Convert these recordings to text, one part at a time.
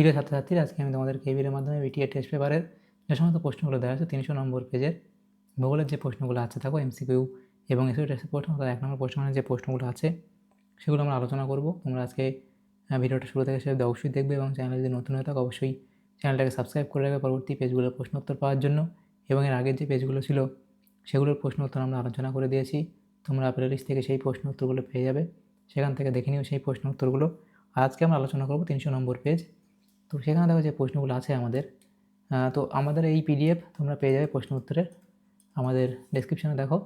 প্রিয় ছাত্রছাত্রীরা, আজকে আমি তোমাদের কেবিলের মাধ্যমে বিটিএ টেস্ট পেপারের যে সমস্ত প্রশ্নগুলো দেওয়া আছে তিনশো নম্বর পেজের ভূগোলের যে প্রশ্নগুলো আছে থাকো এমসিকিউ এবং এসিও টেস্টের প্রশ্ন তার এক নম্বর প্রশ্ন মানে যে প্রশ্নগুলো আছে, সেগুলো আমরা আলোচনা করব। তোমরা আজকে ভিডিওটা শুরু থেকে অবধি অবশ্যই দেখবে এবং চ্যানেলে যদি নতুন হয়ে থাকো, অবশ্যই চ্যানেলটাকে সাবস্ক্রাইব করে রাখবে পরবর্তী পেজগুলোর প্রশ্ন উত্তর পাওয়ার জন্য। এবং এর আগের যে পেজগুলো ছিল, সেগুলোর প্রশ্ন উত্তর আমরা আলোচনা করে দিয়েছি। তোমরা প্লেলিস্ট থেকে সেই প্রশ্ন উত্তরগুলো পেয়ে যাবে। সেখান থেকে দেখে নিও সেই প্রশ্ন উত্তরগুলো আজকে আমরা আলোচনা করব তিনশো নম্বর পেজ তো সেখানে দেখো যে প্রশ্নগুলো আছে আমাদের। তো আমাদের এই পিডিএফ তোমরা পেয়ে যাবে প্রশ্ন উত্তরের। আমাদের ডেসক্রিপশনে দেখো,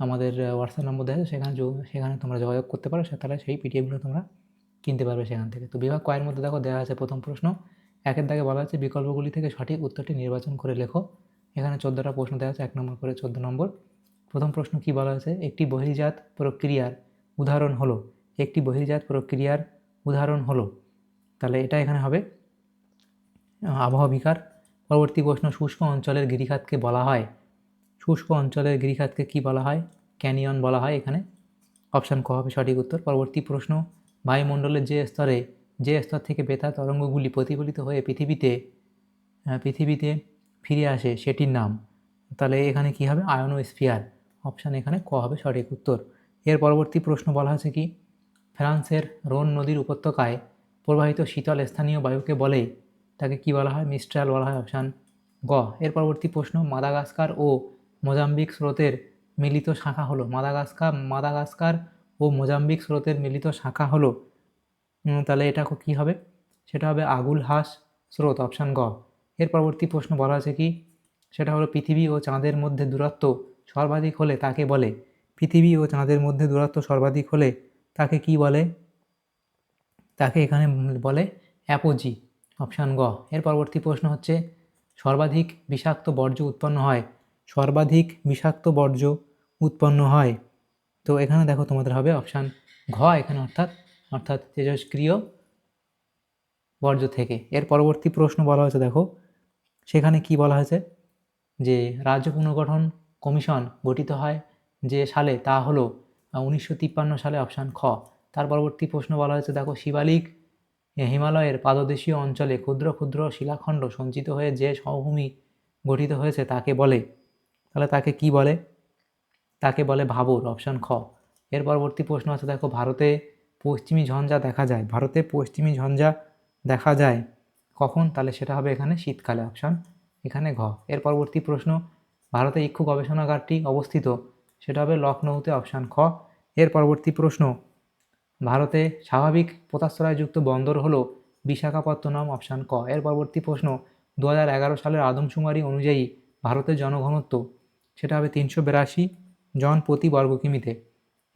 আমাদের হোয়াটসঅ্যাপ নম্বর দেখো সেখানে সেখানে তোমরা যোগাযোগ করতে পারো তাহলে সেই পিডিএফগুলো তোমরা কিনতে পারবে সেখান থেকে। তো বিভাগ কয়ের মধ্যে দেখো দেওয়া আছে প্রথম প্রশ্ন। একের দাগে বলা আছে বিকল্পগুলি থেকে সঠিক উত্তরটি নির্বাচন করে লেখো। এখানে চোদ্দোটা প্রশ্ন দেওয়া আছে, এক নম্বর করে চোদ্দ নম্বর। প্রথম প্রশ্ন কি বলা হয়েছে একটি বহির্জাত প্রক্রিয়ার উদাহরণ হলো, একটি বহির্জাত প্রক্রিয়ার উদাহরণ হলো। তাহলে এটা এখানে হবে। আহ, আবহাওয়া বিকার। পরবর্তী প্রশ্ন শুষ্ক অঞ্চলের গিরিখাতকে বলা হয়। শুষ্ক অঞ্চলের গিরিখাতকে কি বলা হয়? ক্যানিয়ন বলা হয় এখানে। অপশান ক হবে সঠিক উত্তর। পরবর্তী প্রশ্ন বায়ুমণ্ডলের যে স্তরে যে স্তর থেকে বেতার তরঙ্গগুলি প্রতিফলিত হয়ে পৃথিবীতে পৃথিবীতে ফিরে আসে সেটির নাম। তাহলে এখানে কি হবে? আয়নোস্ফিয়ার। অপশান এখানে ক হবে সঠিক উত্তর। এর পরবর্তী প্রশ্ন বলা হয়েছে কি? ফ্রান্সের রোন নদীর উপত্যকায় প্রবাহিত শীতল স্থানীয় বায়ুকে বলে তাকে কি বলা হয়? মিস্ট্রাল বলা হয় অপশান গ। এর পরবর্তী প্রশ্ন, মাদাগাস্কার ও মোজাম্বিক স্রোতের মিলিত শাখা হলো। মাদাগাস্কার মাদাগাস্কার ও মোজাম্বিক স্রোতের মিলিত শাখা হলো। তাহলে এটা কি হবে? সেটা হবে আগুল হাস স্রোত, অপশান গ। এর পরবর্তী প্রশ্ন বলা আছে কি? সেটা হলো পৃথিবী ও চাঁদের মধ্যে দূরত্ব সর্বাধিক হলে তাকে বলে। পৃথিবী ও চাঁদের মধ্যে দূরত্ব সর্বাধিক হলে তাকে কি বলে? তাকে এখানে বলে অ্যাপোজি। অপশান গ। এর পরবর্তী প্রশ্ন হচ্ছে, সর্বাধিক বিষাক্ত বর্জ্য উৎপন্ন হয়। সর্বাধিক বিষাক্ত বর্জ্য উৎপন্ন হয়। তো এখানে দেখো তোমাদের হবে অপশান ঘ এখানে অর্থাৎ অর্থাৎ তেজস্ক্রিয় বর্জ্য থেকে। এর পরবর্তী প্রশ্ন বলা হয়েছে দেখো, সেখানে কি বলা হয়েছে? যে রাজ্য পুনর্গঠন কমিশন গঠিত হয় যে সালে, তা হলো উনিশশো তিপ্পান্ন সালে অপশান খ। তার পরবর্তী প্রশ্ন বলা হয়েছে দেখো, শিবালিক হিমালয়ের পাদদেশীয় অঞ্চলে ক্ষুদ্র ক্ষুদ্র শিলাখণ্ড সঞ্চিত হয়ে যে সমভূমি গঠিত হয়েছে তাকে বলে, তাহলে তাকে কি বলে? তাকে বলে ভাবর অপশান খ। এর পরবর্তী প্রশ্ন আছে, দেখো ভারতে পশ্চিমী ঝঞ্ঝা দেখা যায়। ভারতে পশ্চিমী ঝঞ্ঝা দেখা যায় কখন? তাহলে সেটা হবে এখানে শীতকালে অপশান এখানে ঘ। এর পরবর্তী প্রশ্ন, ভারতে ইক্ষু গবেষণাগারটি অবস্থিত? সেটা হবে লখনৌতে অপশান খ। এর পরবর্তী প্রশ্ন ভারতে স্বাভাবিক পোতাশ্রয়যুক্ত বন্দর হলো বিশাখাপত্তনম অপশান ক। এর পরবর্তী প্রশ্ন দু সালের আদমশুমারি অনুযায়ী ভারতের জনঘনত্ব, সেটা হবে তিনশো বিরাশি জন প্রতি বর্গ কিমিতে।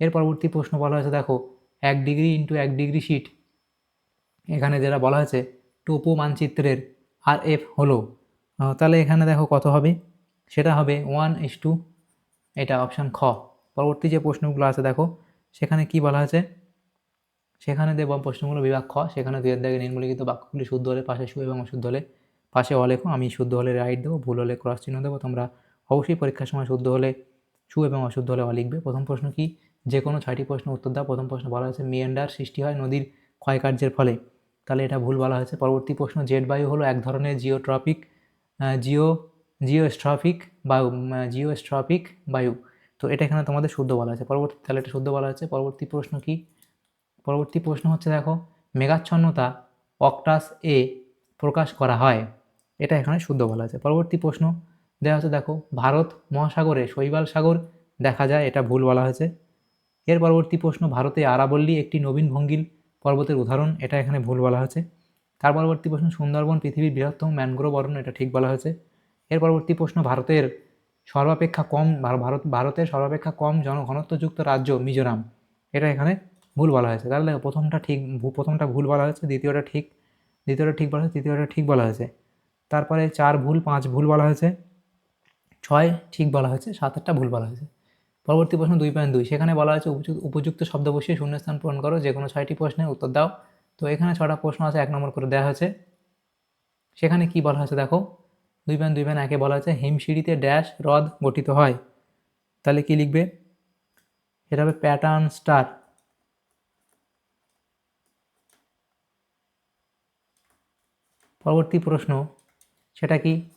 এর পরবর্তী প্রশ্ন বলা হয়েছে, দেখো, এক ডিগ্রি ইন্টু এক ডিগ্রি শিট। এখানে যেটা বলা হয়েছে, টোপো মানচিত্রের আর এফ হলো তাহলে এখানে দেখো কত হবে? সেটা হবে ওয়ান ইস টু, এটা অপশান খ। পরবর্তী যে প্রশ্নগুলো আছে, দেখো, সেখানে কি বলা হয়েছে? সেখানে দেব প্রশ্নগুলো বিভাগ খ, সেখানে দুয়ের দাগে নিম্নলিখিত বাক্যগুলি শুদ্ধ হলে পাশে সু এবং অশুদ্ধ হলে পাশে অলেখো আমি শুদ্ধ হলে রাইট দেবো, ভুল হলে ক্রস চিহ্ন দেবো। তোমরা অবশ্যই পরীক্ষার সময় শুদ্ধ হলে সু এবং অশুদ্ধ হলে অ লিখবে। প্রথম প্রশ্ন কি? যে কোনো ছয়টি প্রশ্ন উত্তর দাও। প্রথম প্রশ্ন বলা হয়েছে মিয়েন্ডার সৃষ্টি হয় নদীর ক্ষয়কার্যের ফলে। তাহলে এটা ভুল বলা হয়েছে। পরবর্তী প্রশ্ন, জেট বায়ু হলো এক ধরনের জিওট্রপিক জিও, জিওস্ট্রপিক বায়ু জিওস্ট্রপিক বায়ু। তো এটা এখানে তোমাদের শুদ্ধ বলা আছে পরবর্তী, তাহলে এটা শুদ্ধ বলা হচ্ছে পরবর্তী প্রশ্ন কি? পরবর্তী প্রশ্ন হচ্ছে দেখো, মেঘাচ্ছন্নতা অক্টাস এ প্রকাশ করা হয়। এটা এখানে শুদ্ধ বলা আছে। পরবর্তী প্রশ্ন দেওয়া হচ্ছে দেখো, ভারত মহাসাগরে শৈবাল সাগর দেখা যায়, এটা ভুল বলা হয়েছে। এর পরবর্তী প্রশ্ন, ভারতে আরাবল্লী একটি নবীন ভঙ্গিল পর্বতের উদাহরণ, এটা এখানে ভুল বলা হয়েছে। তার পরবর্তী প্রশ্ন, সুন্দরবন পৃথিবীর বৃহত্তম ম্যানগ্রোভ অরণ্য, এটা ঠিক বলা হয়েছে। এর পরবর্তী প্রশ্ন, ভারতের সর্বাপেক্ষা কম, ভারত, ভারতের সর্বাপেক্ষা কম জনঘনত্বযুক্ত রাজ্য মিজোরাম, এটা এখানে ভুল বলা হয়েছে। তাহলে দেখো প্রথমটা ঠিক প্রথমটা ভুল বলা হয়েছে, দ্বিতীয়টা ঠিক দ্বিতীয়টা ঠিক বলা হয়েছে, তৃতীয়টা ঠিক বলা হয়েছে। তারপরে চার ভুল, পাঁচ ভুল বলা হয়েছে, ছয় ঠিক বলা হয়েছে, সাত আটটা ভুল বলা হয়েছে। পরবর্তী প্রশ্ন দুই পয়েন্ট দুই। সেখানে বলা হয়েছে উপযুক্ত উপযুক্ত শব্দ বসিয়ে শূন্যস্থান পূরণ করো যে কোনো ছয়টি প্রশ্নের উত্তর দাও। তো এখানে ছটা প্রশ্ন আছে, এক নম্বর করে দেওয়া হয়েছে। সেখানে কি বলা হয়েছে দেখো? দুই পয়েন্ট দুই পয়েন্ট একে বলা হয়েছে হিমশিড়িতে ড্যাশ, হ্রদ গঠিত হয়। তাহলে কি লিখবে? এটা হবে প্যাটার্ন স্টার পরবর্তী প্রশ্ন, সেটা কি?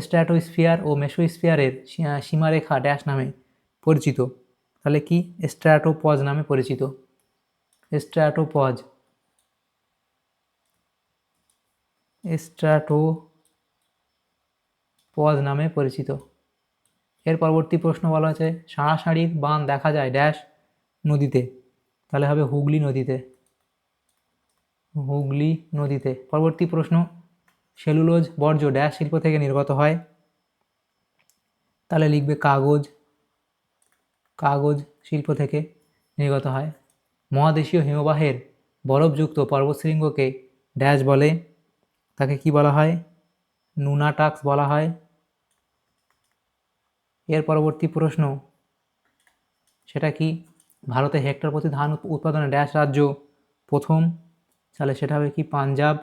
স্ট্র্যাটোস্ফিয়ার ও মেসোস্ফিয়ারের সীমারেখা ড্যাশ নামে পরিচিত। তাহলে কি? স্ট্র্যাটোপজ নামে পরিচিত। স্ট্র্যাটোপজ। স্ট্র্যাটো পজ নামে পরিচিত। এর পরবর্তী প্রশ্ন বলা হচ্ছে সাঁড়াসাঁড়ির বান দেখা যায় ড্যাশ নদীতে। তাহলে হবে হুগলি নদীতে। হুগলি নদীতে। পরবর্তী প্রশ্ন, সেলুলোজ বর্জ্য ড্যাশ শিল্প থেকে নির্গত হয়। তাহলে লিখবে কাগজ কাগজ শিল্প থেকে নির্গত হয়। মহাদেশীয় হিমবাহের বরফযুক্ত পর্বতশৃঙ্গকে ড্যাশ বলে। তাকে কি বলা হয়? নুনাটাক্স বলা হয়। এর পরবর্তী প্রশ্ন, সেটা কি? ভারতে হেক্টর প্রতি ধান উৎ- উৎপাদনে ড্যাশ রাজ্য প্রথম তাহলে সেটা হবে কি পাঞ্জাব।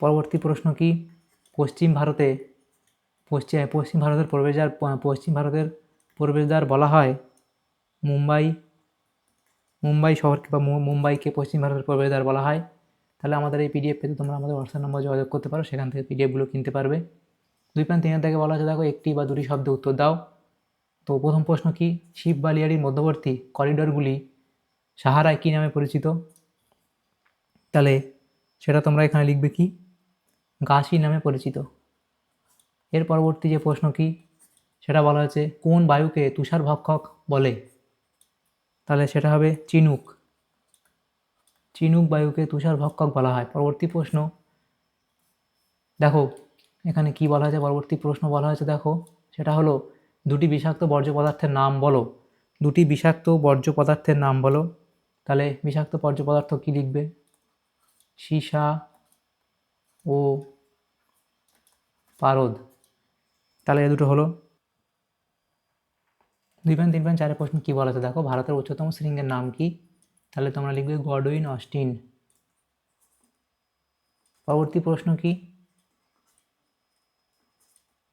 পরবর্তী প্রশ্ন কি? পশ্চিম ভারতে পশ্চিম পশ্চিম ভারতের প্রবেশদ্বার পশ্চিম ভারতের প্রবেশদ্বার বলা হয় মুম্বাই। মুম্বাই শহরকে বা মুম্বাইকে পশ্চিম ভারতের প্রবেশদ্বার বলা হয়। তাহলে আমাদের এই পিডিএফ পেতে তোমরা আমাদের হোয়াটসঅ্যাপ নম্বর যোগাযোগ করতে পারো, সেখান থেকে পিডিএফগুলো কিনতে পারবে। দুই পয়েন্ট তিনের থেকে বলা হচ্ছে দেখো, একটি বা দুটি শব্দে উত্তর দাও। তো প্রথম প্রশ্ন কি? শিব বালিয়াড়ির মধ্যবর্তী করিডোরগুলি সাহারায় কী নামে পরিচিত? তাহলে সেটা তোমরা এখানে লিখবে কি? গাছি নামে পরিচিত। এর পরবর্তী যে প্রশ্ন কি? সেটা বলা হয়েছে, কোন বায়ুকে তুষার ভক্ষক বলে? তাহলে সেটা হবে চিনুক। চিনুক বায়ুকে তুষার ভক্ষক বলা হয়। পরবর্তী প্রশ্ন, দেখো, এখানে কি বলা হয়েছে? পরবর্তী প্রশ্ন বলা হয়েছে, দেখো, সেটা হলো, দুটি বিষাক্ত বর্জ্য পদার্থের নাম বলো। দুটি বিষাক্ত বর্জ্য পদার্থের নাম বলো। তাহলে বিষাক্ত বর্জ্য পদার্থ কি লিখবে? সীসা ও পারদ। তাহলে এ দুটো হলো। দুই পয়েন্ট তিন পয়েন্ট চারের প্রশ্ন কী বলা দেখো, ভারতের উচ্চতম শৃঙ্গের নাম কি? তাহলে তোমরা লিখবে গডউইন অস্টিন। পরবর্তী প্রশ্ন কি?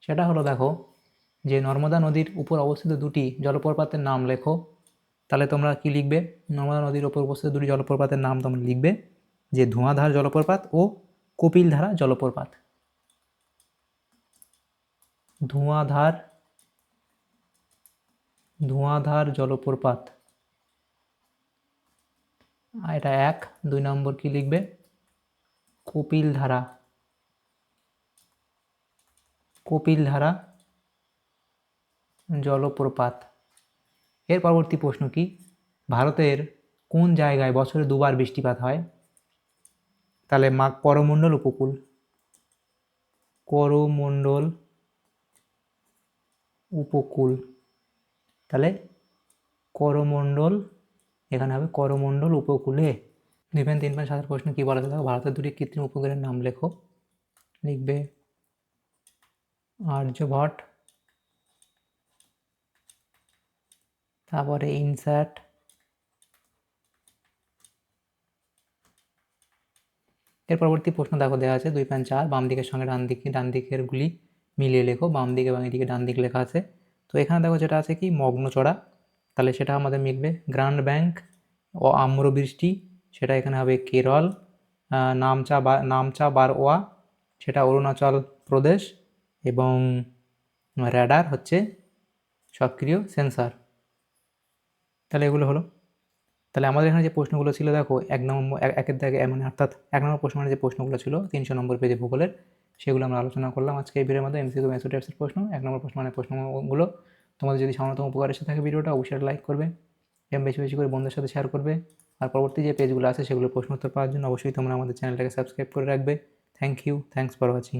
সেটা হলো, দেখো, যে নর্মদা নদীর উপর অবস্থিত দুটি জলপ্রপাতের নাম লেখো। তাহলে তোমরা কি লিখবে? নর্মদা নদীর ওপর অবস্থিত দুটি জলপ্রপাতের নাম তোমরা লিখবে, যে ধোঁয়াধার জলপ্রপাত ও কপিলধারা জলপ্রপাত। ধোঁয়াধার ধোঁয়াধার জলপ্রপাত। এটা এক, দুই নম্বর কি লিখবে? কপিলধারা। কপিলধারা জলপ্রপাত। এর পরবর্তী প্রশ্ন কি? ভারতের কোন জায়গায় বছরে দুবার বৃষ্টিপাত হয়? তাহলে মা করমণ্ডল উপকূল। করমণ্ডল উপকূল। তাহলে করমণ্ডল, এখানে হবে করমণ্ডল উপকূলে। পয়েন্ট তিন পয়েন্ট সাতের প্রশ্ন কী বলা দেখো, ভারতের দুটি কৃত্রিম উপগ্রহের নাম লেখো। লিখবে আর্যভট্ট তারপরে ইনসার্ট এর পরবর্তী প্রশ্ন দেখো দেওয়া আছে দুই পয়েন্ট চার, বাম দিকের সঙ্গে ডান দিকে ডান দিকের গুলি মিলিয়ে লেখো, বাম দিকে বাম দিকে ডান দিক লেখা আছে। তো এখানে দেখো যেটা আছে কি মগ্নচড়া তাহলে সেটা আমাদের মিলবে গ্র্যান্ড ব্যাংক ও আম্রবৃষ্টি, সেটা এখানে হবে কেরল নামচা বা নামচা বারওয়া, সেটা অরুণাচল প্রদেশ এবং র্যাডার হচ্ছে সক্রিয় সেন্সার। তাহলে এগুলো হলো। তাহলে আমাদের এখানে যে প্রশ্নগুলো ছিল, দেখো, এক নম্বর, এক- একের দাগে মানে অর্থাৎ এক নম্বর প্রশ্ন মানে যে প্রশ্নগুলো ছিল, তিনশো নম্বর পেজে ভূগোলের, সেগুলো আমরা আলোচনা করলাম আজকে এই ভিডিওর মধ্যে এমসিকিউ মেসোটাইপসের প্রশ্ন। এক নম্বর প্রশ্ন মানে প্রশ্নগুলো। তোমাদের যদি সামান্যতম উপকার এসে থাকে ভিডিওটা, অবশ্যই লাইক করবে, এবং বেশি বেশি করে বন্ধুদের সাথে শেয়ার করবে। আর পরবর্তী যে পেজগুলো আছে সেগুলো প্রশ্ন উত্তর পাওয়ার জন্য অবশ্যই তোমরা আমাদের চ্যানেলটাকে সাবস্ক্রাইব করে রাখবে। Thank you thanks for watching